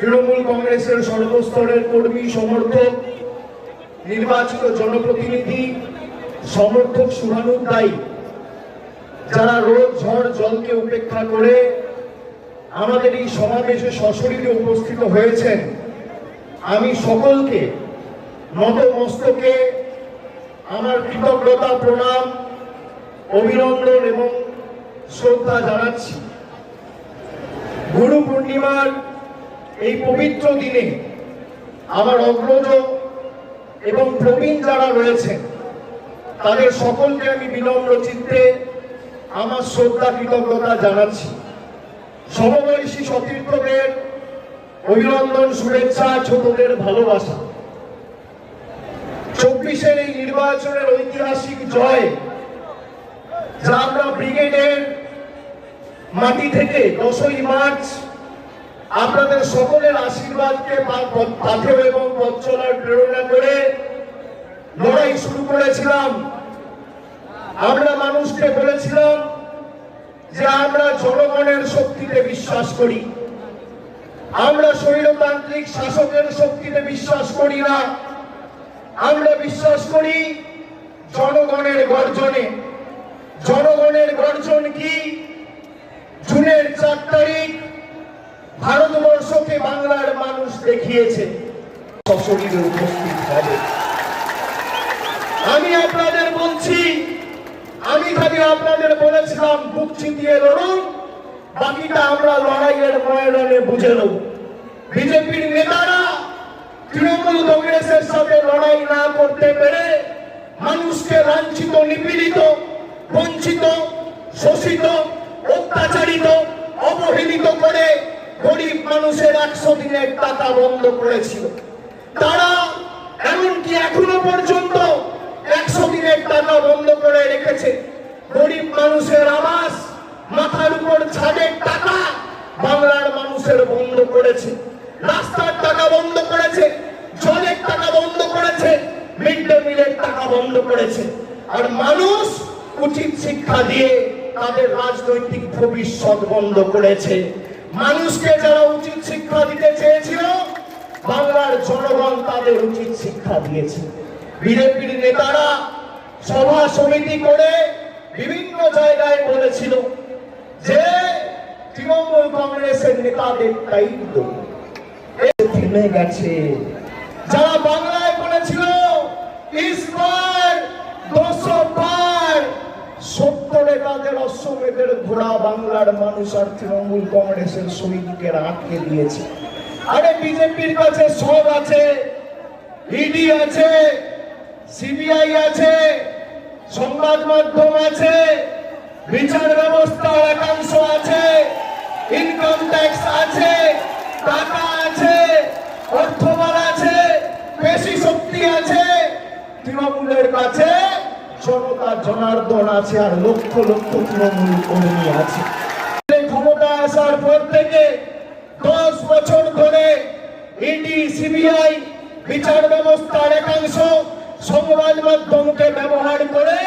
তৃণমূল কংগ্রেসের সর্বস্তরের কর্মী, সমর্থক, নির্বাচিত জনপ্রতিনিধি, সমর্থক শুভানুদ্দায়ী যারা রোদ ঝড় জলকে উপেক্ষা করে আমাদের এই সমাবেশে সশরীরে উপস্থিত হয়েছেন। আমি সকলকে নতমস্তকে আমার কৃতজ্ঞতা, প্রণাম, অভিনন্দন এবং শ্রদ্ধা জানাচ্ছি। গুরু পূর্ণিমার এই পবিত্র দিনে আমার অগ্রজ এবং প্রবীণ যারা রয়েছেন, তাদের সকলকে আমি বিনম্র চিত্তে আমার শ্রদ্ধা, কৃতজ্ঞতা জানাচ্ছি। সমবয়সী সতীর্থদের অভিনন্দন, শুভেচ্ছা, ছোটদের ভালোবাসা। চব্বিশের এই নির্বাচনের ঐতিহাসিক জয় যা আমরা ব্রিগেডের মাটি থেকে দশই মার্চ আপনাদের সকলের আশীর্বাদকে পা- পথ- এবং পথ চলার প্রেরণা করে লড়াই শুরু করেছিলাম। আমরা মানুষকে বলেছিলাম যে আমরা জনগণের শক্তিতে বিশ্বাস করি। আমরা স্বৈরতান্ত্রিক শাসকের শক্তিতে বিশ্বাস করি না। আমরা বিশ্বাস করি জনগণের গর্জনে। জনগণের গর্জন কি? জুনের চার তারিখ ভারতবর্ষকে বাংলার মানুষ দেখিয়েছে। আমি আপনাদের বলছি, আমি খালি আপনাদের বলেছিলাম, বুক চিতিয়ে লড়ুন, বাকিটা আমরা লড়াইয়ের ময়দানে বুঝে নেব। বিজেপির নেতারা তৃণমূল কংগ্রেসের সাথে লড়াই না করতে পেরে মানুষকে লাঞ্ছিত, নিপীড়িত, বঞ্চিত, শোষিত, অত্যাচারিত, অবহেলিত করে গরিব মানুষের একশো দিনের টাকা বন্ধ করেছিল। তারা এমনকি এখনও পর্যন্ত একশো দিনের টাকা বন্ধ করে রেখেছে। গরিব মানুষের আবাস, মাথার উপর ছাদের টাকা বাংলার মানুষের বন্ধ করেছে। রাস্তার টাকা বন্ধ করেছে, জলের টাকা বন্ধ করেছে, মিড ডে মিলের টাকা বন্ধ করেছে। আর মানুষ উচিত শিক্ষা দিয়ে তাদের রাজনৈতিক ভবিষ্যৎ বন্ধ করেছে। মানুষকে যারা উচিত শিক্ষা দিতে চেয়েছিল, বাংলার জনগণ তাদের উচিত শিক্ষা দিয়েছে। বিজেপির নেতারা সভা সমিতি করে বিভিন্ন জায়গায় বলেছিল যে তৃণমূল কংগ্রেসের নেতাদের দায়িত্ব থেমে গেছে। যারা বাংলায় বলেছিল ইসবার দুশো পার ঘোড়া বাংলার মানুষ আর তৃণমূল কংগ্রেসের আরে বিজেপির কাছে সব আছে ইডি আছে সিবিআই আছে, সংবাদ মাধ্যম আছে, বিচার ব্যবস্থার একাংশ আছে ইনকাম ট্যাক্স আছে, টাকা আছে অর্থবল আছে পেশি শক্তি আছে, তৃণমূলের কাছে জনতা জনার্দন আছে আর লক্ষ লক্ষ তৃণমূল কর্মী আছে। ক্ষমতা আসার পর থেকে দশ বছর ধরে ইডি, সিবিআই বিচার ব্যবস্থার একাংশ সংবাদ মাধ্যমকে ব্যবহার করে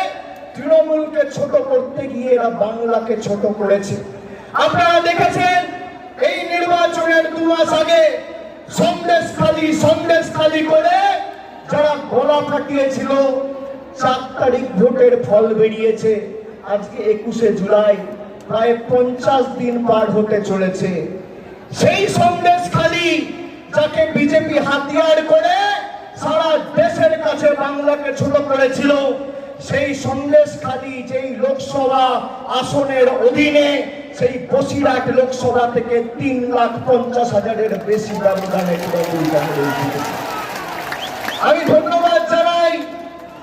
তৃণমূলকে ছোট করতে গিয়ে এরা বাংলাকে ছোট করেছে। আপনারা দেখেছেন, এই নির্বাচনের দু মাস আগে সন্দেশ খালি সন্দেশ খালি করে যারা গলা ফাটিয়েছিল চার তারিখ ভোটের ফল বেরিয়েছে। আজকে একুশে জুলাই, প্রায় পঞ্চাশ দিন পার হতে চলেছে। সেই সন্দেশ খালি যাকে বিজেপি হাতিয়ার করে সারা দেশের কাছে বাংলাকে ছোট করেছিল, সেই সন্দেশ খালি যেই লোকসভা আসনের অধীনে, সেই বসিরহাট লোকসভা থেকে তিন লাখ পঞ্চাশ হাজারের বেশি ব্যবধানে আমি ধন্যবাদ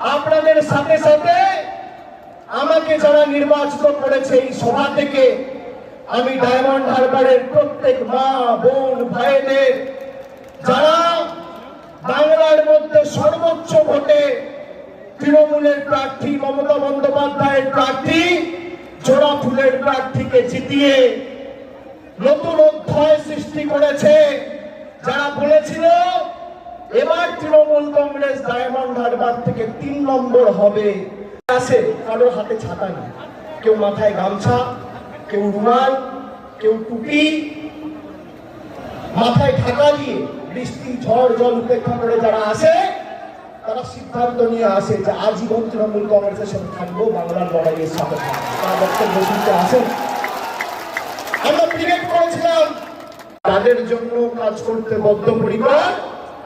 আপনাদের সাথে সাথে আমাকে যারা নির্বাচিত করেছে এই সভা থেকে, আমি ডায়মন্ড হারবারের প্রত্যেক মা, বোন, ভাইদের, যারা বাংলার মধ্যে সর্বোচ্চ ভোটে তৃণমূলের প্রার্থী, মমতা বন্দ্যোপাধ্যায়ের প্রার্থী, জোড়া ফুলের প্রার্থীকে জিতিয়ে নতুন অধ্যায় সৃষ্টি করেছে। যারা বলেছিল এবার তৃণমূল কংগ্রেস ডায়মন্ড হারবার থেকে তিন নম্বর হবে। আছে কারোর হাতে ছাতা নেই। কেউ মাথায় গামছা, কেউ রুমাল, কেউ টুপি। মাথায় ঢাকা দিয়ে বৃষ্টি, ঝড়, জল উপেক্ষা করে যারা আসে তারা সিদ্ধান্ত নিয়ে আসে যে আজীবন তৃণমূল কংগ্রেসের সাথে থাকব, বাংলার লড়াইয়ের সাথে তারা বক্তব্য শুনতে আসেন। আমরা ক্রিকেট করেছিলাম। তাদের জন্য কাজ করতে বদ্ধপরিকর।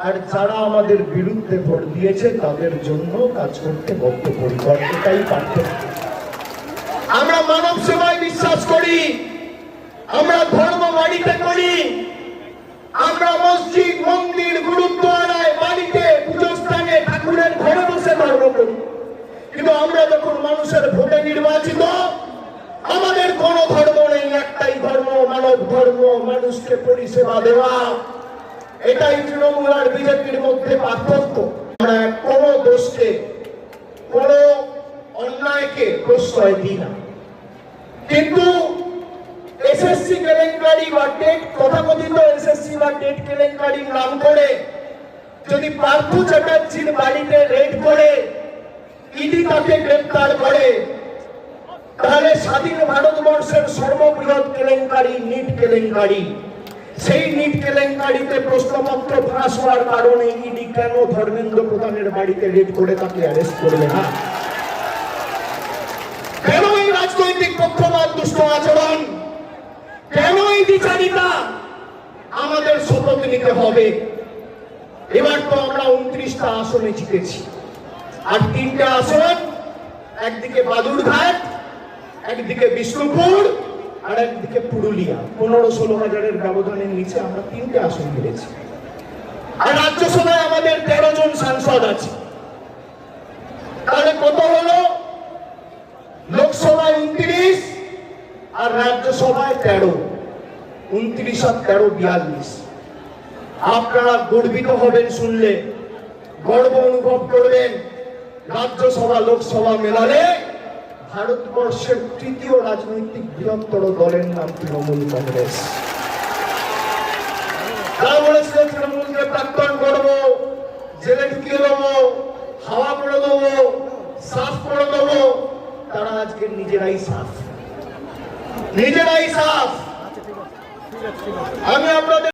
আর যারা আমাদের বিরুদ্ধে ভোট দিয়েছে, তাদের জন্য কাজ করতে বদ্ধপরিকর এটাই পার্থক্য। আমরা মানব সেবায় বিশ্বাস করি, আমরা ধর্ম বাড়িতে করি, আমরা মসজিদ, মন্দির, গুরুদ্বারায় বাড়িতে পুজো স্থানে ঠাকুরের ঘরে বসে ধর্ম করি। কিন্তু আমরা যখন মানুষের ভোটে নির্বাচিত, আমাদের কোন ধর্ম নেই, একটাই ধর্ম, মানব ধর্ম, মানুষকে পরিষেবা দেওয়া। এটাই তৃণমূল আর বিজেপির মধ্যে পার্থক্য। আমরা কোন দোষকে, কোন অন্যায়কে প্রশ্রয় দিই না। কিন্তু এসএসসি কেলেঙ্কারি বা টেট, তথাকথিত এসএসসি বা টেট কেলেঙ্কারির নাম করে যদি পার্থ চ্যাটার্জির বাড়িতে রেড করে, ইডি তাকে গ্রেপ্তার করে, তাহলে স্বাধীন ভারতবর্ষের সর্ববৃহৎ কেলেঙ্কারি, নিট কেলেঙ্কারি। সেই নিট কেলেঙ্কারিতে প্রশ্নপত্র ফাঁস হওয়ার কারণে ইডি কেন ধর্মেন্দ্র প্রধানের বাড়িতে রেড করে তাকে অ্যারেস্ট করবে না? কেন এই রাজনৈতিক পক্ষপাত, দুষ্ট আচরণ? কেন এই বিচারিতা? আমাদের শপথ নিতে হবে। এবার তো আমরা উনত্রিশটা আসনে জিতেছি। আর তিনটা আসন, একদিকে বাদুরঘাট একদিকে বিষ্ণুপুর আর একদিকে পুরুলিয়া, পনেরো ষোলো হাজারের ব্যবধানের নিচে আমরা তিনটে আসন পেরেছি আর রাজ্যসভায় আমাদের তেরো জন সাংসদ আছে। তাহলে কত হলো? লোকসভায় উনত্রিশ আর রাজ্যসভায় তেরো। উনত্রিশ আর তেরো বিয়াল্লিশ। আপনারা গর্বিত হবেন শুনলে, গর্ব অনুভব করবেন। রাজ্যসভা, লোকসভা মেলালে ভারতবর্ষের তৃতীয় রাজনৈতিক বৃহত্তর দলের নাম তৃণমূল কংগ্রেস। প্রাক্তন করব দেবো, হাওয়া দেবো, সাফ করে দেবো। তারা আজকে নিজেরাই নিজেরাই আমি আপনাদের